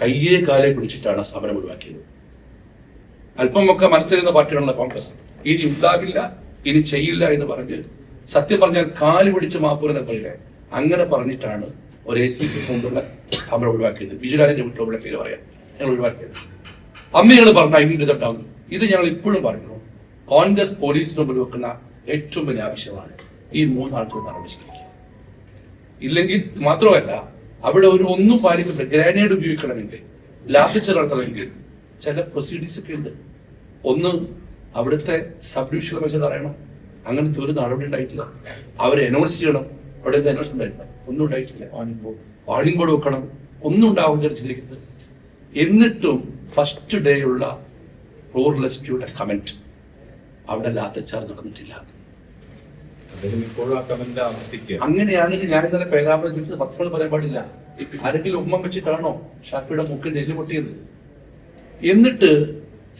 കയ്യേ കാലെ പിടിച്ചിട്ടാണ് സമരം ഒഴിവാക്കിയത്. അല്പമൊക്കെ മനസ്സിലിരുന്ന പാർട്ടിയാണല്ലോ കോൺഗ്രസ്. ഇനി ഉണ്ടാകില്ല ഇനി ചെയ്യില്ല എന്ന് പറഞ്ഞ് സത്യം പറഞ്ഞാൽ കാൽ പിടിച്ച് മാപ്പൂരെന്ന പോലെ അങ്ങനെ പറഞ്ഞിട്ടാണ് ഒരു എ സി പി കൊണ്ടുള്ള സമരം ഒഴിവാക്കിയത്. ബിജുരാജിന്റെ വീട്ടിലുള്ള പേര് പറയാം. ഞങ്ങൾ ഒഴിവാക്കിയത്. അന്ന് ഞങ്ങൾ പറഞ്ഞ ഐ ഇത് ഞങ്ങൾ ഇപ്പോഴും പറയുന്നു. കോൺഗ്രസ് പോലീസിന് മുമ്പിൽ വെക്കുന്ന ഏറ്റവും വലിയ ആവശ്യമാണ് ഈ മൂന്നാൾക്ക് ആരംഭിച്ചിരിക്കുക ഇല്ലെങ്കിൽ മാത്രമല്ല അവിടെ ഒരു ഒന്നും പാലിക്കില്ല ഗ്രാനേഡ് ഉപയോഗിക്കണമെങ്കിൽ ലാത്തിച്ച് നടത്തണമെങ്കിൽ ചില പ്രൊസീഡിയേഴ്സ് ഒക്കെ ഉണ്ട്. ഒന്ന് അവിടുത്തെ സബ് ഡിവിഷൻ കമ്മീഷൻ അറിയണം അങ്ങനത്തെ ഒരു നടപടി ഉണ്ടായിട്ടില്ല. അവരെ അനൗൺസ് ചെയ്യണം. അവിടെ ഉണ്ടായിട്ടില്ല. ഒന്നും ഉണ്ടായിട്ടില്ല. വാണിംഗ് ബോർഡ് വാണിംഗ് ബോർഡ് വെക്കണം. ഒന്നും ഉണ്ടാവുന്ന ചിന്തിക്കുന്നത് എന്നിട്ടും ഫസ്റ്റ് ഡേ ഉള്ള റോഡ് റെസ്ക്യൂയുടെ കമന്റ് അവിടെ ലാത്തച്ചാർ നടന്നിട്ടില്ല. അദ്ദേഹം ഇപ്പോഴും ആ കമന്റ് ആവർത്തിക്കുക അങ്ങനെയാണെങ്കിൽ ഞാൻ ഇന്നലെ പേരാമ്പ്ര ചോദിച്ചത് പത്രങ്ങൾ പറയാൻ പാടില്ല. ആരെങ്കിലും ഉമ്മ വെച്ചിട്ടാണോ ഷാഫിയുടെ മുക്കിൽ നെല്ല് പൊട്ടിയത്? എന്നിട്ട്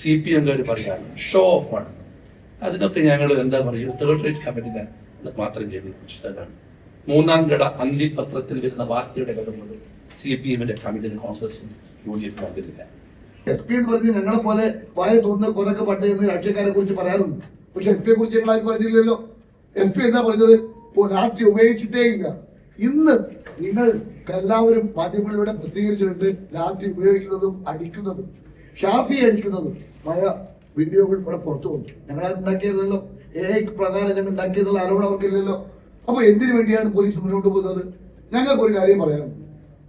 സി പി എംകാർ പറയാണ് ഷോ ഓഫ് ആണ്. അതിനൊക്കെ ഞങ്ങൾ എന്താ പറയുക തേർഡ് റേറ്റ് കമ്പനിനെ മാത്രം ചെയ്ത് മൂന്നാം ഘട അന്തിപത്രത്തിൽ വരുന്ന വാർത്തയുടെ ഘടകങ്ങൾ സി പി എമ്മിന്റെ കമ്മിറ്റിന് കോൺഗ്രസ് യു ഡി എഫ് പങ്കില്ല എസ് പി എന്ന് പറഞ്ഞ് ഞങ്ങളെ പോലെ വായ തോന്നുന്ന കൊലൊക്കെ പണ്ട് എന്ന് രാഷ്ട്രീയക്കാരെ കുറിച്ച് പറയാറുണ്ട്. പക്ഷെ എസ് പിയെ കുറിച്ച് ഞങ്ങൾ ആരും പറഞ്ഞില്ലല്ലോ. എസ് പി എന്താ പറഞ്ഞത്? രാത്രി ഉപയോഗിച്ചിട്ടേ ഇല്ല. ഇന്ന് നിങ്ങൾ എല്ലാവരും മാധ്യമങ്ങളിലൂടെ പ്രസിദ്ധീകരിച്ചിട്ടുണ്ട് രാത്രി ഉപയോഗിക്കുന്നതും അടിക്കുന്നതും. ഷാഫി അടിക്കുന്നതും. പല വീഡിയോകൾ ഇവിടെ പുറത്തു വന്നു. ഞങ്ങളാരും ഉണ്ടാക്കിയതല്ലോ. എ പ്രകാരം ഞങ്ങൾ ഉണ്ടാക്കിയതുള്ള ആരോപണം അവർക്കില്ലല്ലോ. അപ്പൊ എന്തിനു വേണ്ടിയാണ് പോലീസ് മുന്നോട്ട് പോകുന്നത്? ഞങ്ങൾക്ക് ഒരു കാര്യം പറയാം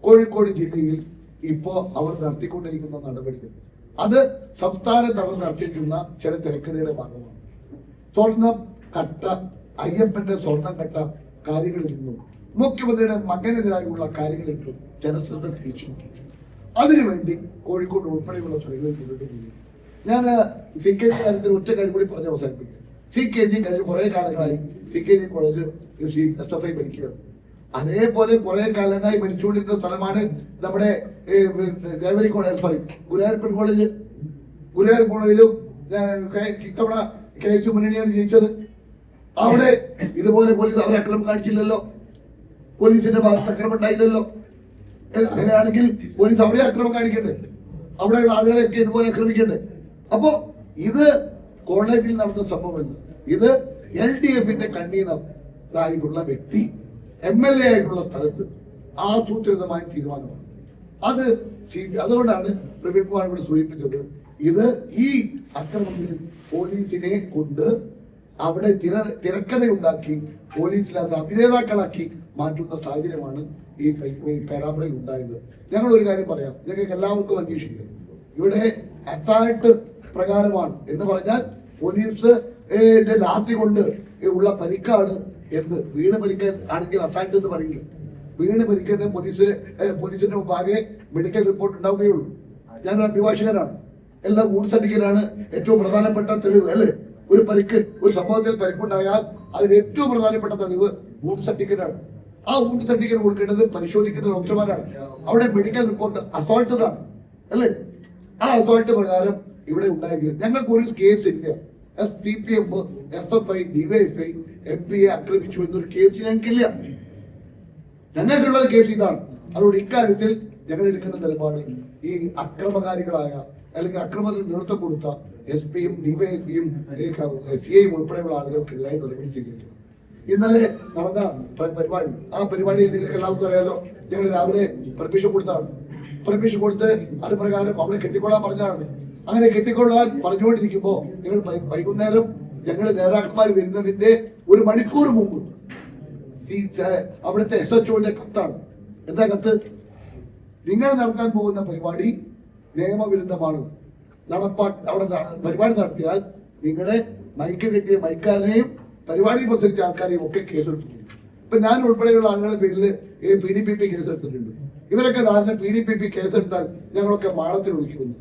കോഴിക്കോട് ജില്ലയിൽ ഇപ്പോ അവർ നടത്തിക്കൊണ്ടിരിക്കുന്ന നടപടികൾ. അത് സംസ്ഥാനത്ത് അവർ നടത്തിയിട്ടുള്ള ചില തിരക്കഥയുടെ ഭാഗമാണ്. സ്വർണം കട്ട അയ്യപ്പന്റെ സ്വർണം കണ്ട കാര്യങ്ങളിൽ നിന്നും മുഖ്യമന്ത്രിയുടെ മകനെതിരായുള്ള കാര്യങ്ങളിൽ നിന്നും ജനശ്രദ്ധ തിരിച്ചു അതിനുവേണ്ടി കോഴിക്കോട് ഉൾപ്പെടെയുള്ള സ്ഥലങ്ങളിൽ മുന്നോട്ട് പോയി ഞാൻ സി കെ ജി കാര്യത്തിൽ ഒറ്റ കാര്യം കൂടി പറഞ്ഞ് അവസാനിപ്പിക്കും. സി കെ ജി കാര്യം കുറെ കാലങ്ങളായി C K G college S F I ഭരിക്കുകയാണ്. അതേപോലെ കുറെ കാലങ്ങളായി ഭരിച്ചുകൊണ്ടിരുന്ന സ്ഥലമാണ് നമ്മുടെ Devari college sorry Guruvayurappan college. Guruvayur കോളേജിലും ഇത്തവണ കെ എസ് മുന്നണിയാണ് ജയിച്ചത്. അവിടെ ഇതുപോലെ പോലീസ് അവരെ അക്രമം കാണിച്ചില്ലല്ലോ? പോലീസിന്റെ ഭാഗത്ത് അക്രമം ഉണ്ടായില്ലല്ലോ? അങ്ങനെയാണെങ്കിൽ പോലീസ് അവിടെ അക്രമം കാണിക്കട്ടെ അവിടെയുള്ള ആളുകളെയൊക്കെ ഇതുപോലെ ആക്രമിക്കണ്ടേ? അപ്പോ ഇത് കോളേജിൽ നടന്ന സംഭവമല്ല. ഇത് എൽ ഡി എഫിന്റെ കൺവീനറായിട്ടുള്ള വ്യക്തി എം എൽ എ ആയിട്ടുള്ള സ്ഥലത്ത് ആസൂത്രിതമായ തീരുമാനമാണ്. അത് അതുകൊണ്ടാണ് പ്രവീൺ കുമാർ ഇവിടെ സൂചിപ്പിച്ചത്. ഇത് ഈ അക്രമത്തിൽ പോലീസിനെ കൊണ്ട് അവിടെ തിര തിരക്കഥയുണ്ടാക്കി പോലീസിൽ അത് അഭിനേതാക്കളാക്കി മാറ്റുന്ന സാഹചര്യമാണ് ഈ പേരാമ്പ്രയിൽ ഉണ്ടായത്. ഞങ്ങൾ ഒരു കാര്യം പറയാം. ഞങ്ങൾക്ക് എല്ലാവർക്കും അന്വേഷിക്കാം. ഇവിടെ അസാൾട്ട് പ്രകാരമാണ്. എന്ന് പറഞ്ഞാൽ പോലീസ് ലാത്തി കൊണ്ട് ഉള്ള പരിക്കാണ് എന്ന് വീണ് പരിക്കാൻ ആണെങ്കിൽ അസാൾട്ട് എന്ന് പറയില്ല. വീണ് പരിക്കുന്ന പോലീസിന് പോലീസിന്റെ മുമ്പാകെ മെഡിക്കൽ റിപ്പോർട്ട് ഉണ്ടാവുകയുള്ളൂ. ഞാനൊരു അഭിഭാഷകനാണ്. എല്ലാം ഗൂഡ്സ് സർട്ടിഫിക്കറ്റാണ് ഏറ്റവും പ്രധാനപ്പെട്ട തെളിവ് അല്ലേ? ഒരു പരിക്ക് ഒരു സംഭവത്തിൽ പരിക്കുണ്ടായാൽ അതിന് ഏറ്റവും പ്രധാനപ്പെട്ട തെളിവ് വൂണ്ട് സർട്ടിഫിക്കറ്റ് ആണ്. ആ വൂണ്ട് സർട്ടിഫിക്കറ്റ് കൊടുക്കേണ്ടത് പരിശോധിക്കുന്ന ഡോക്ടർമാരാണ്. അവിടെ മെഡിക്കൽ റിപ്പോർട്ട് അസോൾട്ടതാണ് അല്ലേ? ആ അസോൾട്ട് പ്രകാരം ഇവിടെ ഉണ്ടായിരിക്കുന്നത് ഞങ്ങൾക്ക് ഒരു കേസ് ഇല്ല. S C P M S F I DYFI M P A ആക്രമിച്ചു എന്നൊരു കേസ് ഞങ്ങൾക്കില്ല. ഞങ്ങൾക്കുള്ളത് കേസ് ഇതാണ്. അതുകൊണ്ട് ഇക്കാര്യത്തിൽ ഞങ്ങൾ എടുക്കുന്ന നിലപാട് ഈ അക്രമകാരികളായ അല്ലെങ്കിൽ അക്രമത്തിൽ നേതൃത്വം കൊടുത്ത എസ് പിയും ഡിവൈഎസ്പിയും സി ഐ ഉൾപ്പെടെയുള്ള ആളുകൾക്കെതിരായി നടപടി സ്വീകരിക്കണം ഇന്നലെ നടന്ന പരിപാടി. ആ പരിപാടിയിൽ നിങ്ങൾക്ക് എല്ലാവർക്കും അറിയാലോ. ഞങ്ങൾ രാവിലെ പെർമിഷൻ കൊടുത്താണ്. പെർമിഷൻ കൊടുത്ത് അത് പ്രകാരം അവിടെ കെട്ടിക്കൊള്ളാൻ പറഞ്ഞതാണ്. അങ്ങനെ കെട്ടിക്കൊള്ളാൻ പറഞ്ഞുകൊണ്ടിരിക്കുമ്പോ ഞങ്ങൾ വൈകുന്നേരം ഞങ്ങൾ നേതാക്കന്മാർ വരുന്നതിന്റെ ഒരു മണിക്കൂർ മുമ്പ് അവിടുത്തെ എസ് എച്ച് ഒന്റെ കത്താണ്. എന്താ കത്ത്? നിങ്ങൾ നടത്താൻ പോകുന്ന പരിപാടി നിയമവിരുദ്ധമാണ്. നടപ്പാ അവിടെ പരിപാടി നടത്തിയാൽ നിങ്ങളുടെ മൈക്ക് കിട്ടിയ മൈക്കാരനെയും പരിപാടി പ്രസംഗിച്ച ആൾക്കാരെയും ഒക്കെ കേസെടുത്തിട്ടുണ്ട്. ഇപ്പൊ ഞാൻ ഉൾപ്പെടെയുള്ള ആളുകളുടെ പേരിൽ പി ഡി പി പി കേസെടുത്തിട്ടുണ്ട്. ഇവരൊക്കെ ധാരണ പി ഡി പി പി കേസെടുത്താൽ ഞങ്ങളൊക്കെ മാളത്തിൽ ഒഴിക്കുന്നു.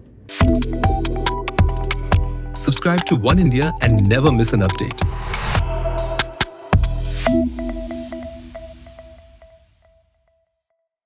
Subscribe to One India and never miss an update.